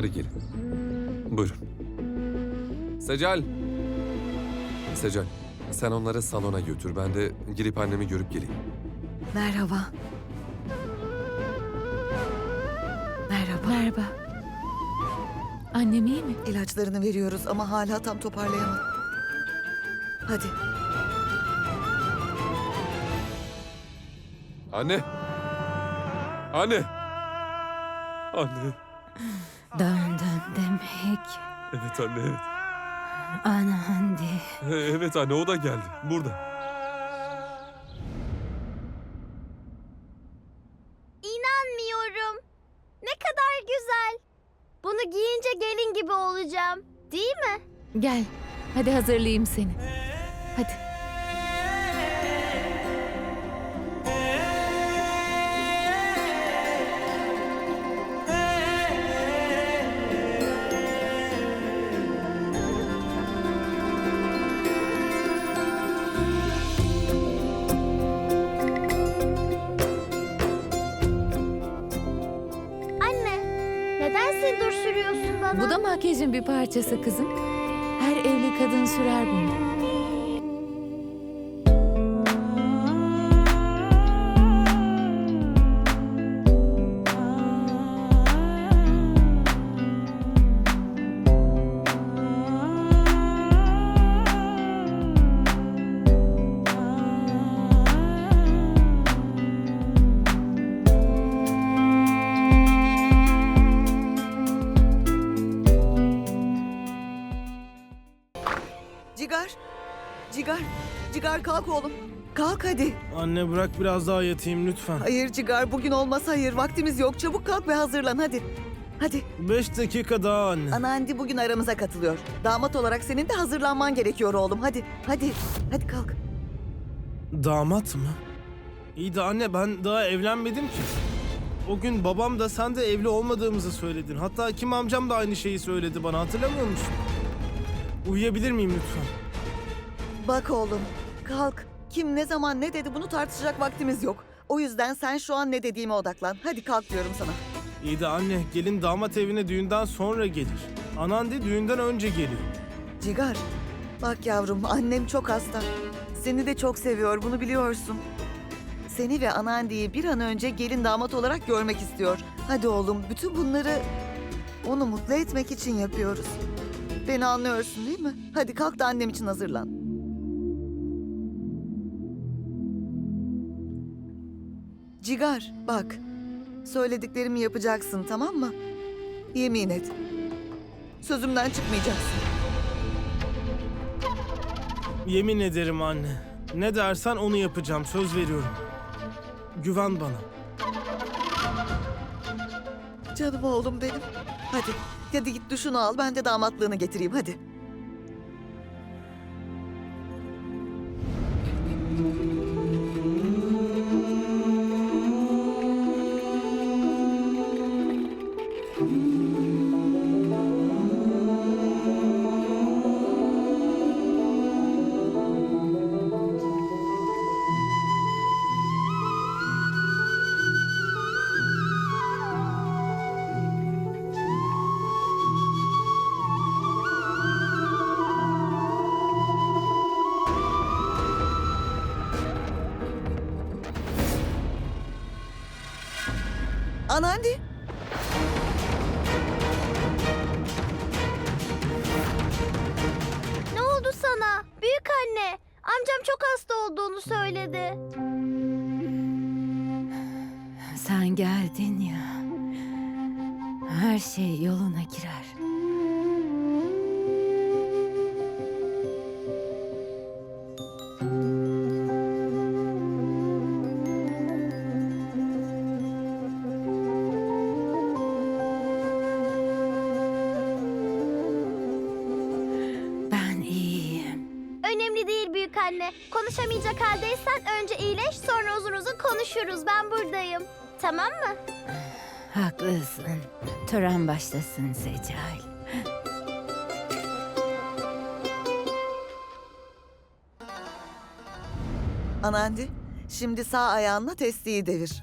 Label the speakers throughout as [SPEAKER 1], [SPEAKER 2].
[SPEAKER 1] Hadi gelin. Buyurun. Secal. Secal, sen onları salona götür. Ben de girip annemi görüp geleyim.
[SPEAKER 2] Merhaba. Merhaba.
[SPEAKER 3] Merhaba. Annem iyi mi?
[SPEAKER 2] İlaçlarını veriyoruz ama hala tam toparlayamadım. Hadi.
[SPEAKER 1] Anne! Anne! Anne!
[SPEAKER 4] Demek.
[SPEAKER 1] Evet anne, evet.
[SPEAKER 4] Ana Handi.
[SPEAKER 1] E, Evet anne, o da geldi. Burada.
[SPEAKER 5] İnanmıyorum. Ne kadar güzel. Bunu giyince gelin gibi olacağım. Değil mi?
[SPEAKER 3] Gel. Hadi hazırlayayım seni. Hadi. Parçası kızım. Her evli kadın sürer bunu.
[SPEAKER 2] Oğlum. Kalk hadi.
[SPEAKER 6] Anne bırak biraz daha yatayım lütfen.
[SPEAKER 2] Hayır Cigar bugün olmaz hayır. Vaktimiz yok. Çabuk kalk ve hazırlan hadi. Hadi.
[SPEAKER 6] Beş dakika daha anne.
[SPEAKER 2] Anandi bugün aramıza katılıyor. Damat olarak senin de hazırlanman gerekiyor oğlum. Hadi. Hadi. Hadi kalk.
[SPEAKER 6] Damat mı? İyi de anne ben daha evlenmedim ki. O gün babam da sen de evli olmadığımızı söyledin. Hatta Kim amcam da aynı şeyi söyledi bana hatırlamıyor musun? Uyuyabilir miyim lütfen?
[SPEAKER 2] Bak oğlum. Kalk. Kim ne zaman ne dedi bunu tartışacak vaktimiz yok. O yüzden sen şu an ne dediğime odaklan. Hadi kalk diyorum sana.
[SPEAKER 6] İyi de anne gelin damat evine düğünden sonra gelir. Anandi düğünden önce geliyor.
[SPEAKER 2] Cigar. Bak yavrum annem çok hasta. Seni de çok seviyor bunu biliyorsun. Seni ve Anandi'yi bir an önce gelin damat olarak görmek istiyor. Hadi oğlum bütün bunları onu mutlu etmek için yapıyoruz. Beni anlıyorsun değil mi? Hadi kalk da annem için hazırlan. Cigar bak. Söylediklerimi yapacaksın tamam mı? Yemin et. Sözümden çıkmayacaksın.
[SPEAKER 6] Yemin ederim anne. Ne dersen onu yapacağım söz veriyorum. Güven bana.
[SPEAKER 2] Canım oğlum benim. Hadi, hadi git duşunu al. Ben de damatlığını getireyim hadi.
[SPEAKER 4] Geldin ya. Her şey yoluna girer. Ben iyiyim.
[SPEAKER 5] Önemli değil büyük anne. Konuşamayacak haldeysen önce iyileş sonra uzun uzun konuşuruz. Ben buradayım. Tamam mı?
[SPEAKER 4] Haklısın. Tören başlasın Secai.
[SPEAKER 2] Anandi, şimdi sağ ayağınla testiyi devir.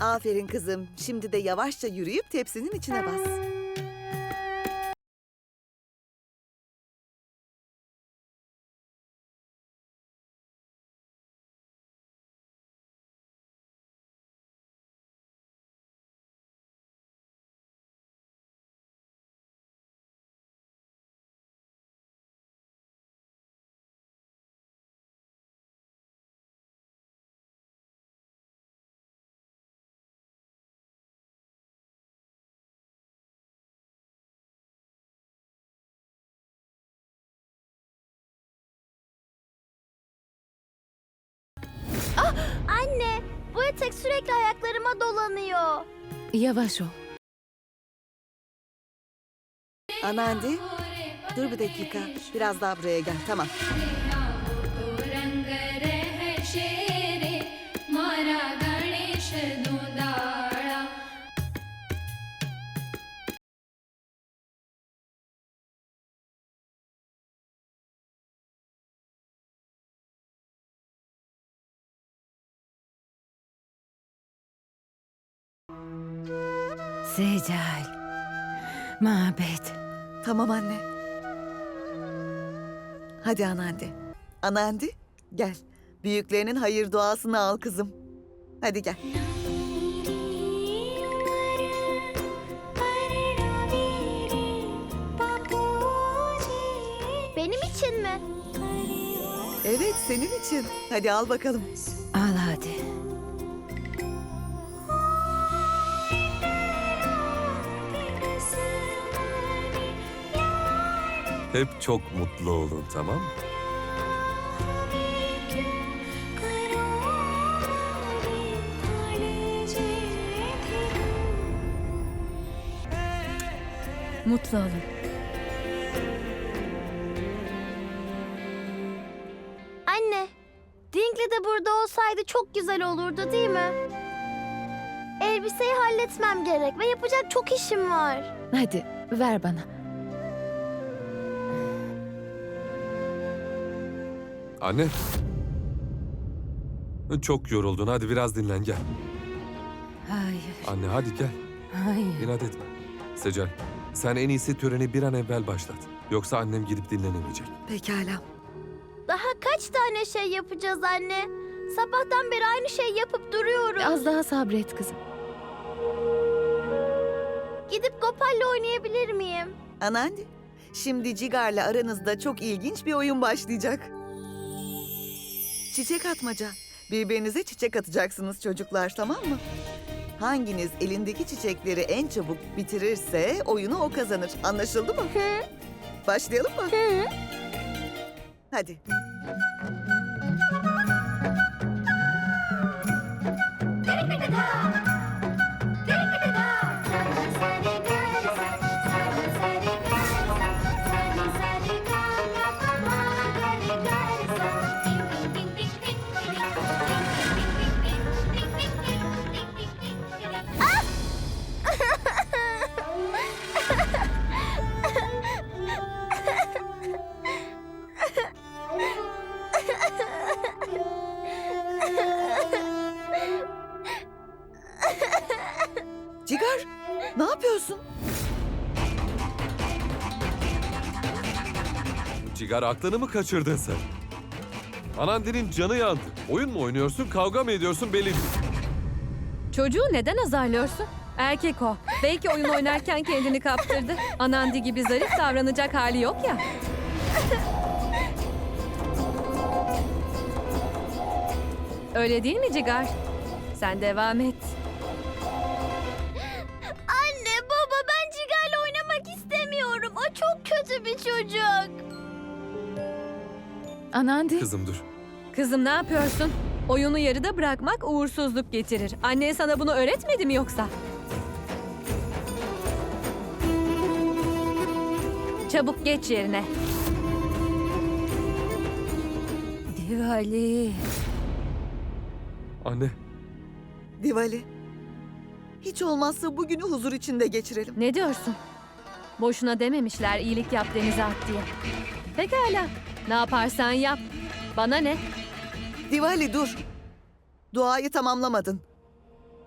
[SPEAKER 2] Aferin kızım. Şimdi de yavaşça yürüyüp tepsinin içine bas.
[SPEAKER 5] Bu etek sürekli ayaklarıma dolanıyor.
[SPEAKER 3] Yavaş ol.
[SPEAKER 2] Anandi, dur bir dakika. Biraz daha buraya gel. Tamam.
[SPEAKER 4] Secal. Mabet.
[SPEAKER 2] Tamam anne. Hadi Anandi. Anandi, gel. Büyüklerinin hayır duasını al kızım. Hadi gel.
[SPEAKER 5] Benim için mi?
[SPEAKER 2] Evet, senin için. Hadi al bakalım.
[SPEAKER 4] Al hadi.
[SPEAKER 1] Hep çok mutlu olun tamam mı?
[SPEAKER 3] Mutlu olun.
[SPEAKER 5] Anne, Dingley de burada olsaydı çok güzel olurdu değil mi? Elbiseyi halletmem gerek ve yapacak çok işim var.
[SPEAKER 3] Hadi ver bana.
[SPEAKER 1] Anne. Çok yoruldun. Hadi biraz dinlen gel.
[SPEAKER 4] Hayır.
[SPEAKER 1] Anne hadi gel.
[SPEAKER 4] Hayır.
[SPEAKER 1] İnat etme. Secal, sen en iyisi töreni bir an evvel başlat. Yoksa annem gidip dinlenemeyecek.
[SPEAKER 2] Pekala.
[SPEAKER 5] Daha kaç tane şey yapacağız anne? Sabahtan beri aynı şey yapıp duruyoruz.
[SPEAKER 3] Az daha sabret kızım.
[SPEAKER 5] Gidip Gopal'le oynayabilir miyim?
[SPEAKER 2] Anandi, şimdi Cigar'la aranızda çok ilginç bir oyun başlayacak. Çiçek atmaca. Birbirinize çiçek atacaksınız çocuklar, tamam mı? Hanginiz elindeki çiçekleri en çabuk bitirirse oyunu o kazanır. Anlaşıldı mı? Başlayalım mı? Hadi. Cigar
[SPEAKER 1] aklını mı kaçırdın sen? Anandinin canı yandı. Oyun mu oynuyorsun, kavga mı ediyorsun belli değil.
[SPEAKER 7] Çocuğu neden azarlıyorsun? Erkek o. Belki oyun oynarken kendini kaptırdı. Anandi gibi zarif davranacak hali yok ya. Öyle değil mi Cigar? Sen devam et.
[SPEAKER 3] Anandi.
[SPEAKER 1] Kızım dur.
[SPEAKER 7] Kızım ne yapıyorsun? Oyunu yarıda bırakmak uğursuzluk getirir. Annen sana bunu öğretmedi mi yoksa? Çabuk geç yerine.
[SPEAKER 4] Divali.
[SPEAKER 1] Anne,
[SPEAKER 2] Divali. Hiç olmazsa bugünü huzur içinde geçirelim.
[SPEAKER 7] Ne diyorsun? Boşuna dememişler iyilik yap denize at diye. Pekala. Ne yaparsan yap. Bana ne?
[SPEAKER 2] Divali dur. Duayı tamamlamadın.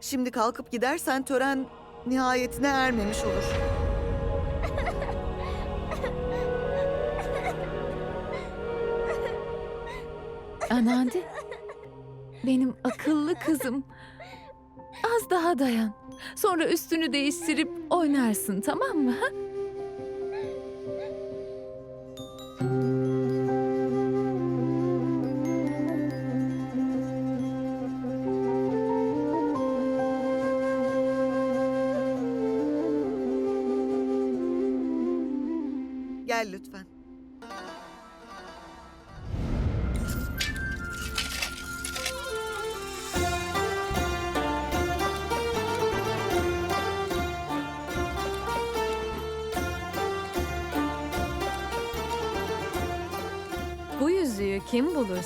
[SPEAKER 2] Şimdi kalkıp gidersen tören nihayetine ermemiş olur.
[SPEAKER 3] Anandi. Benim akıllı kızım. Az daha dayan. Sonra üstünü değiştirip oynarsın tamam mı? Ha?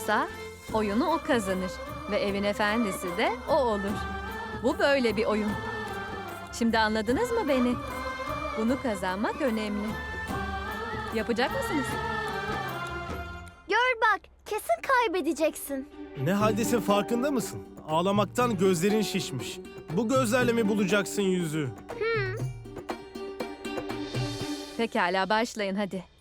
[SPEAKER 7] Bulursa oyunu o kazanır ve evin efendisi de o olur. Bu böyle bir oyun. Şimdi anladınız mı beni? Bunu kazanmak önemli. Yapacak mısınız?
[SPEAKER 5] Gör bak kesin kaybedeceksin.
[SPEAKER 6] Ne haldesin farkında mısın? Ağlamaktan gözlerin şişmiş. Bu gözlerle mi bulacaksın yüzüğü?
[SPEAKER 7] Pekala başlayın hadi.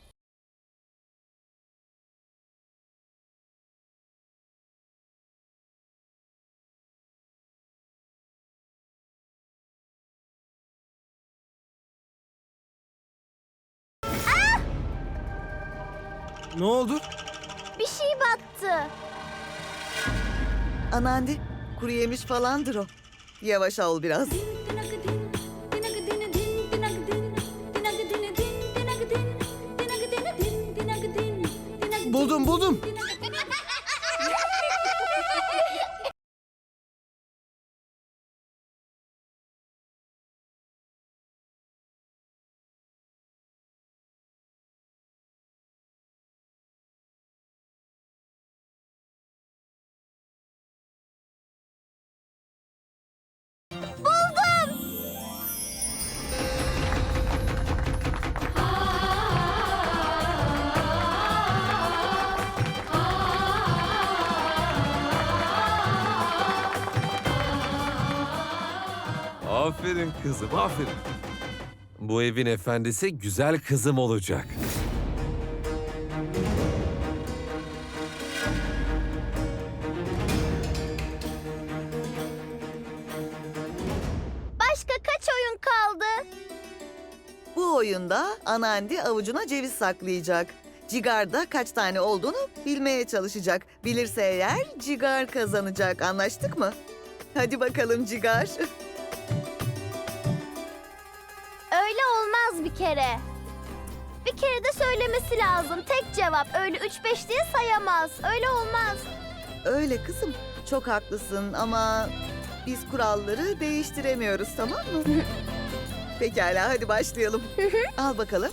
[SPEAKER 6] Ne oldu?
[SPEAKER 5] Bir şey battı.
[SPEAKER 2] Anandi, kuru yemiş falandır o. Yavaş al biraz.
[SPEAKER 6] Buldum buldum.
[SPEAKER 1] Aferin kızım, aferin. Bu evin efendisi güzel kızım olacak.
[SPEAKER 5] Başka kaç oyun kaldı?
[SPEAKER 2] Bu oyunda Anandi avucuna ceviz saklayacak. Cigar'da kaç tane olduğunu bilmeye çalışacak. Bilirse eğer Cigar kazanacak. Anlaştık mı? Hadi bakalım Cigar.
[SPEAKER 5] bir kere. Bir kere de söylemesi lazım. Tek cevap. Öyle 3-5 diye sayamaz. Öyle olmaz.
[SPEAKER 2] Öyle kızım. Çok haklısın ama biz kuralları değiştiremiyoruz tamam mı? Pekala hadi başlayalım. Al bakalım.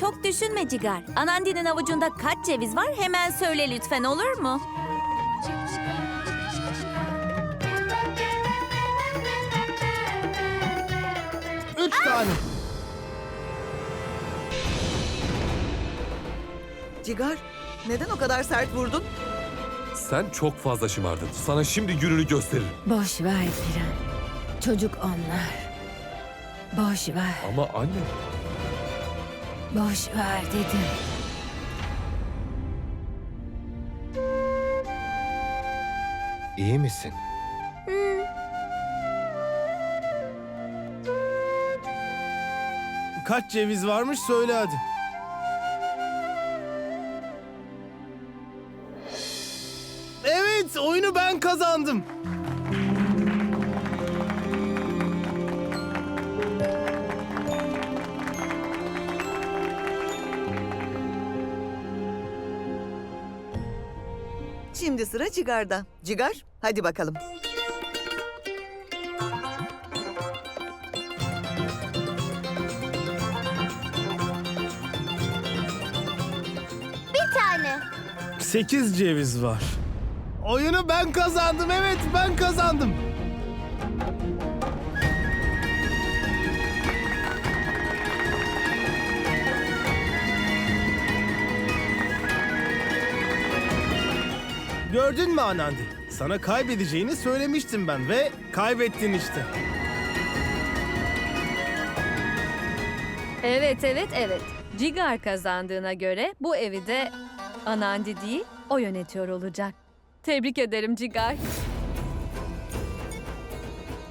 [SPEAKER 8] Çok düşünme Cigar. Anandi'nin avucunda kaç ceviz var hemen söyle lütfen olur mu?
[SPEAKER 6] Üç tane.
[SPEAKER 2] Cigar neden o kadar sert vurdun?
[SPEAKER 1] Sen çok fazla şımardın. Sana şimdi gününü gösteririm.
[SPEAKER 4] Boş ver Piran. Çocuk onlar. Boş ver.
[SPEAKER 1] Ama anne,
[SPEAKER 4] Boş ver dedim.
[SPEAKER 1] iyi misin?
[SPEAKER 6] Kaç ceviz varmış söyle hadi. Evet oyunu ben kazandım.
[SPEAKER 2] Şimdi sıra Cigar'da. Cigar hadi bakalım.
[SPEAKER 6] 8 ceviz var. Oyunu ben kazandım. Evet ben kazandım. Gördün mü Anandi? Sana kaybedeceğini söylemiştim ben ve kaybettin işte.
[SPEAKER 7] Evet evet evet. Cigar kazandığına göre bu evi de Anandi değil, o yönetiyor olacak. Tebrik ederim Cigar.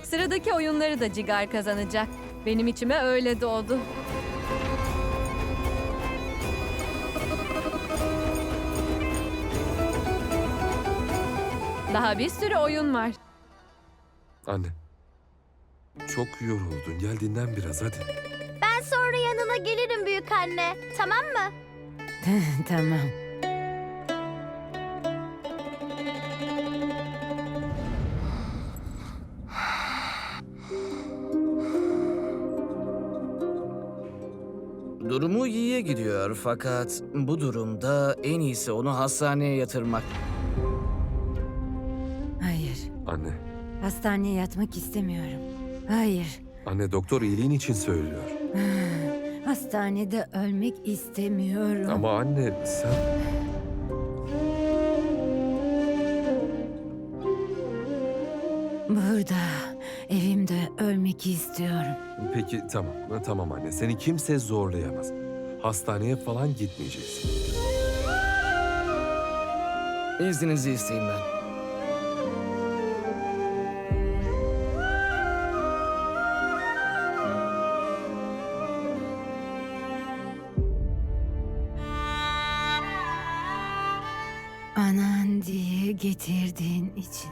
[SPEAKER 7] Sıradaki oyunları da Cigar kazanacak. Benim içime öyle doğdu. Daha bir sürü oyun var.
[SPEAKER 1] Anne. Çok yoruldun. Gel dinlen biraz hadi.
[SPEAKER 5] Ben sonra yanına gelirim büyük anne. Tamam mı?
[SPEAKER 4] tamam.
[SPEAKER 9] Gidiyor fakat bu durumda en iyisi onu hastaneye yatırmak.
[SPEAKER 4] Hayır.
[SPEAKER 1] Anne.
[SPEAKER 4] Hastaneye yatmak istemiyorum. Hayır.
[SPEAKER 1] Anne doktor iyiliğin için söylüyor.
[SPEAKER 4] Hastanede ölmek istemiyorum.
[SPEAKER 1] Ama anne sen...
[SPEAKER 4] Burada, evimde ölmek istiyorum.
[SPEAKER 1] Peki tamam. Tamam anne. Seni kimse zorlayamaz. Hastaneye falan gitmeyeceksin.
[SPEAKER 9] İzninizi isteyeyim ben.
[SPEAKER 4] Anan diye getirdiğin için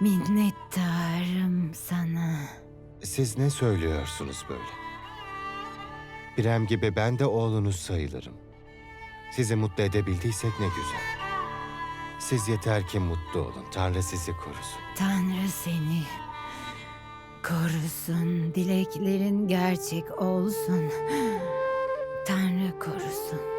[SPEAKER 4] minnettarım sana.
[SPEAKER 10] Siz ne söylüyorsunuz böyle? Birem gibi ben de oğlunuz sayılırım. Sizi mutlu edebildiysek ne güzel. Siz yeter ki mutlu olun. Tanrı sizi korusun.
[SPEAKER 4] Tanrı seni korusun, dileklerin gerçek olsun. Tanrı korusun.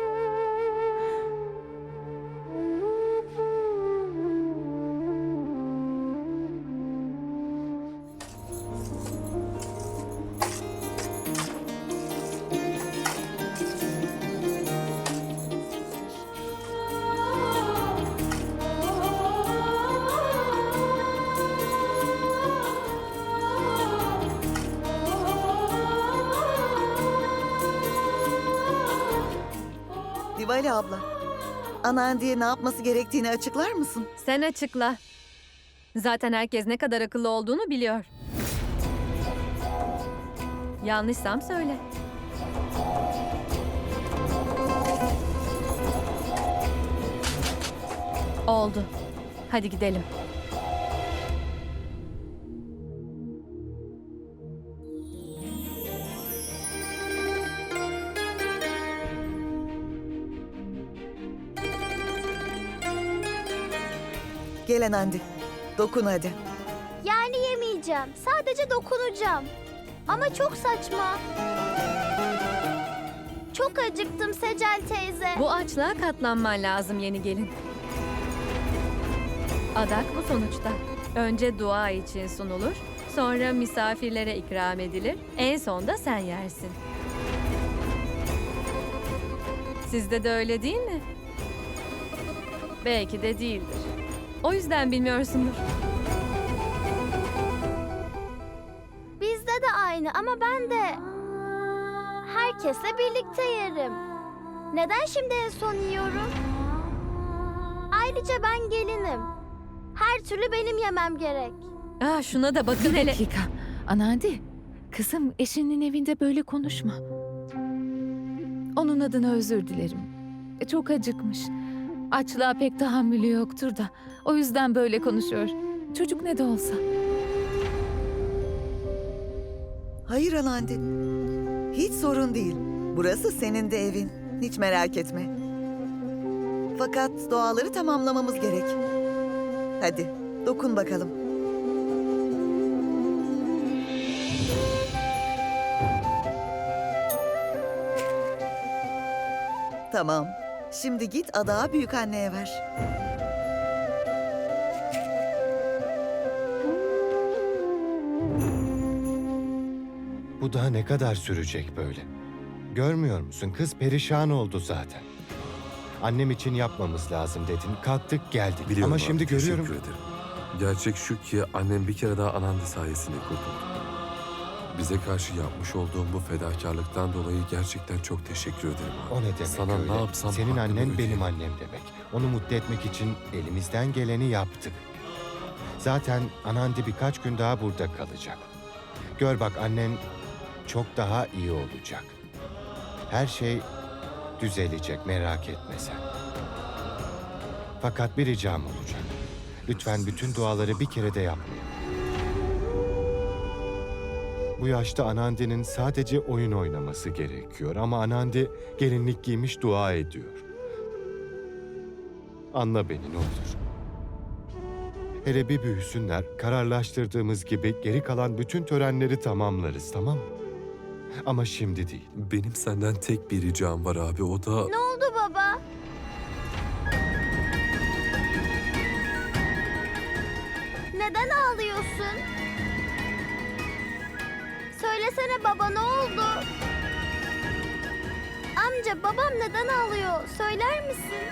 [SPEAKER 2] Anandi'ye ne yapması gerektiğini açıklar mısın?
[SPEAKER 7] Sen açıkla. Zaten herkes ne kadar akıllı olduğunu biliyor. Yanlışsam söyle. Oldu. Hadi gidelim.
[SPEAKER 2] Gel Anandi. Dokun hadi.
[SPEAKER 5] Yani yemeyeceğim. Sadece dokunacağım. Ama çok saçma. Çok acıktım Secel teyze.
[SPEAKER 7] Bu açlığa katlanman lazım yeni gelin. Adak bu sonuçta. Önce dua için sunulur, sonra misafirlere ikram edilir, en son da sen yersin. Sizde de öyle değil mi? Belki de değildir. O yüzden bilmiyorsundur.
[SPEAKER 5] Bizde de aynı ama ben de herkesle birlikte yerim. Neden şimdi en son yiyorum? Ayrıca ben gelinim. Her türlü benim yemem gerek.
[SPEAKER 7] Ah şuna da bakın
[SPEAKER 3] Bir
[SPEAKER 7] hele.
[SPEAKER 3] dakika. Anandi, kızım eşinin evinde böyle konuşma. Onun adına özür dilerim. E, Çok acıkmış. Açlığa pek tahammülü yoktur da. O yüzden böyle konuşuyor. Çocuk ne de olsa.
[SPEAKER 2] Hayır Anandi. Hiç sorun değil. Burası senin de evin. Hiç merak etme. Fakat duaları tamamlamamız gerek. Hadi dokun bakalım. Tamam. Şimdi git adağı büyük anneye ver.
[SPEAKER 10] Bu daha ne kadar sürecek böyle? Görmüyor musun? Kız perişan oldu zaten. Annem için yapmamız lazım dedin. Kalktık geldik.
[SPEAKER 1] Biliyorum
[SPEAKER 10] Ama
[SPEAKER 1] abi,
[SPEAKER 10] şimdi
[SPEAKER 1] teşekkür
[SPEAKER 10] görüyorum.
[SPEAKER 1] ederim. Gerçek şu ki annem bir kere daha Anandi sayesinde kurtuldu. Bize karşı yapmış olduğum bu fedakarlıktan dolayı gerçekten çok teşekkür ederim abi.
[SPEAKER 10] O ne demek
[SPEAKER 1] Sana
[SPEAKER 10] öyle?
[SPEAKER 1] ne yapsam
[SPEAKER 10] Senin
[SPEAKER 1] hakkını
[SPEAKER 10] annen benim annem demek. Onu mutlu etmek için elimizden geleni yaptık. Zaten Anandi birkaç gün daha burada kalacak. Gör bak annen çok daha iyi olacak. Her şey düzelecek merak etme sen. Fakat bir ricam olacak. Lütfen bütün duaları bir kere de yapmayın. Bu yaşta Anandi'nin sadece oyun oynaması gerekiyor ama Anandi gelinlik giymiş dua ediyor. Anla beni ne olur. Hele bir büyüsünler, kararlaştırdığımız gibi geri kalan bütün törenleri tamamlarız tamam mı? Ama şimdi değil.
[SPEAKER 1] Benim senden tek bir ricam var abi o da...
[SPEAKER 5] Ne oldu baba? Neden ağlıyorsun? Söylesene baba ne oldu? Amca babam neden ağlıyor? Söyler misin?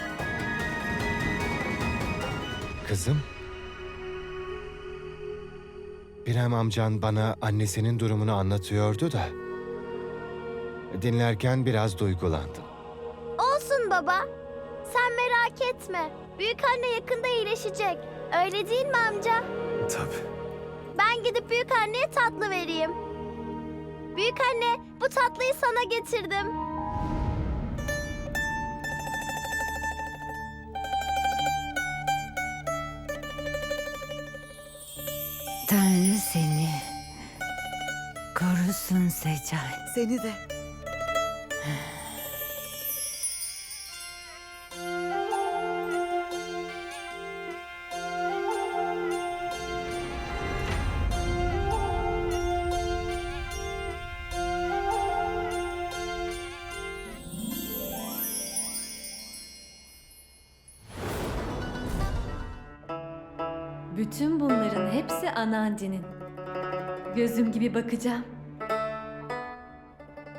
[SPEAKER 10] Kızım. Birem amcan bana annesinin durumunu anlatıyordu da. Dinlerken biraz duygulandım.
[SPEAKER 5] Olsun baba. Sen merak etme. Büyük anne yakında iyileşecek. Öyle değil mi amca?
[SPEAKER 1] Tabii.
[SPEAKER 5] Ben gidip büyük anneye tatlı vereyim. Büyük anne, bu tatlıyı sana getirdim.
[SPEAKER 4] Tanrı seni korusun Secal.
[SPEAKER 2] Seni de.
[SPEAKER 7] Bütün bunların hepsi Anandi'nin. Gözüm gibi bakacağım.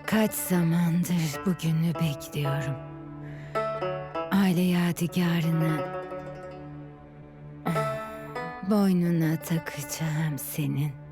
[SPEAKER 4] Kaç zamandır bugünü bekliyorum. Aile yadigarını boynuna takacağım senin.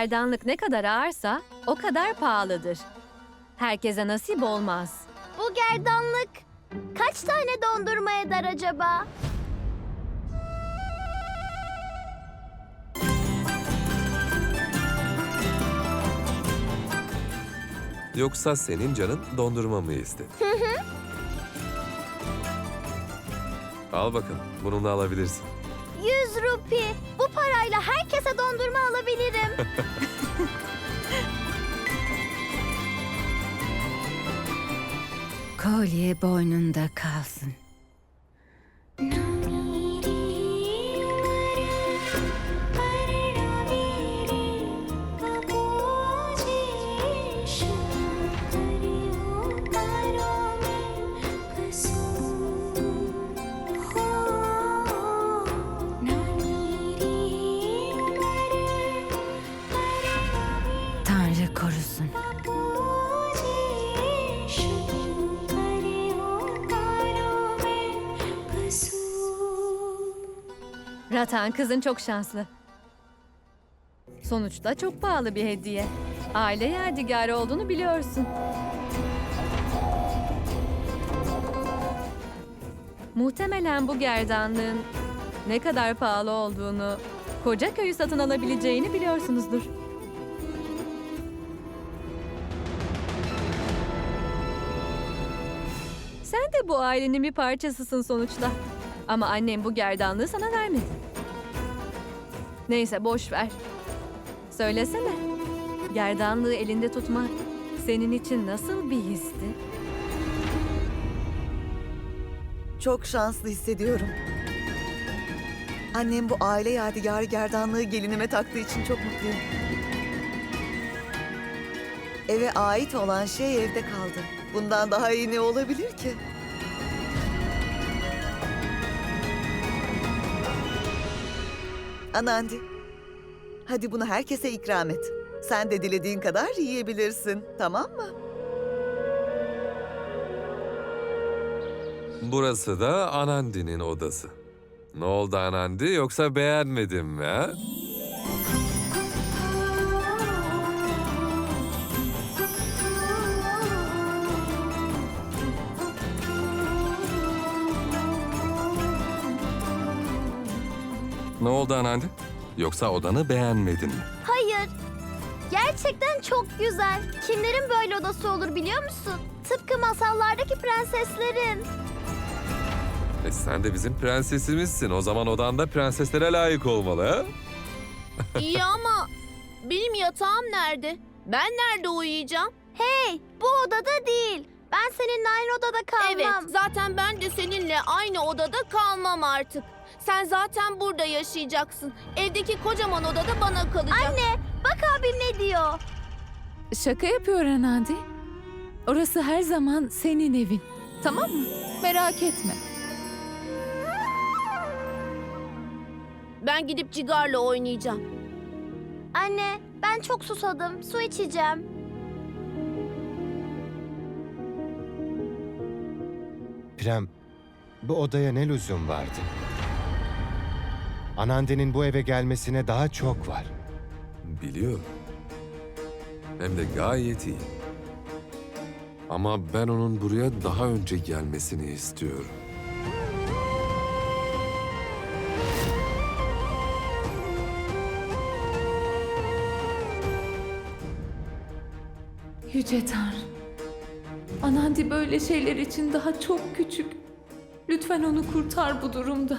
[SPEAKER 5] Gerdanlık
[SPEAKER 7] ne kadar ağırsa o kadar pahalıdır. Herkese nasip olmaz.
[SPEAKER 5] Bu gerdanlık kaç tane dondurma eder acaba?
[SPEAKER 1] Yoksa senin canın dondurma mı istedi? Al bakalım. Bununla alabilirsin.
[SPEAKER 5] 100 rupi. Bu parayla herkese dondurma alabilirim.
[SPEAKER 4] Kolye boynunda kalsın. Korusun.
[SPEAKER 7] Ratan kızın çok şanslı. Sonuçta çok pahalı bir hediye. Aile yadigarı olduğunu biliyorsun. Muhtemelen bu gerdanlığın ne kadar pahalı olduğunu, koca köyü satın alabileceğini biliyorsunuzdur. De bu ailenin bir parçasısın sonuçta. Ama annem bu gerdanlığı sana vermedi. Neyse boş ver. Söylesene. Gerdanlığı elinde tutmak senin için nasıl bir histi?
[SPEAKER 2] Çok şanslı hissediyorum. Annem bu aile yadigarı gerdanlığı gelinime taktığı için çok mutluyum. Eve ait olan şey evde kaldı. Bundan daha iyi ne olabilir ki? Anandi, hadi bunu herkese ikram et. Sen de dilediğin kadar yiyebilirsin, tamam mı?
[SPEAKER 1] Burası da Anandi'nin odası. Ne oldu Anandi yoksa beğenmedin mi? ha? Ne oldu Anandi? Yoksa odanı beğenmedin mi?
[SPEAKER 5] Hayır. Gerçekten çok güzel. Kimlerin böyle odası olur biliyor musun? Tıpkı masallardaki prenseslerin.
[SPEAKER 1] E sen de bizim prensesimizsin. O zaman odan da prenseslere layık olmalı ha?
[SPEAKER 5] İyi ama benim yatağım nerede? Ben nerede uyuyacağım? Hey, bu odada değil. Ben seninle aynı odada kalmam.
[SPEAKER 11] Evet, zaten ben de seninle aynı odada kalmam artık. Sen zaten burada yaşayacaksın. Evdeki kocaman odada bana kalacak.
[SPEAKER 5] Anne, bak abim ne diyor.
[SPEAKER 3] Şaka yapıyor Anandi. Orası her zaman senin evin. Tamam mı? Merak etme.
[SPEAKER 11] Ben gidip cigarla oynayacağım.
[SPEAKER 5] Anne, ben çok susadım. Su içeceğim.
[SPEAKER 10] Prem, bu odaya ne lüzum vardı? Anandi'nin bu eve gelmesine daha çok var.
[SPEAKER 1] Biliyorum. Hem de gayet iyi. Ama ben onun buraya daha önce gelmesini istiyorum.
[SPEAKER 3] Yüce Tanrım. Anandi böyle şeyler için daha çok küçük. Lütfen onu kurtar bu durumda.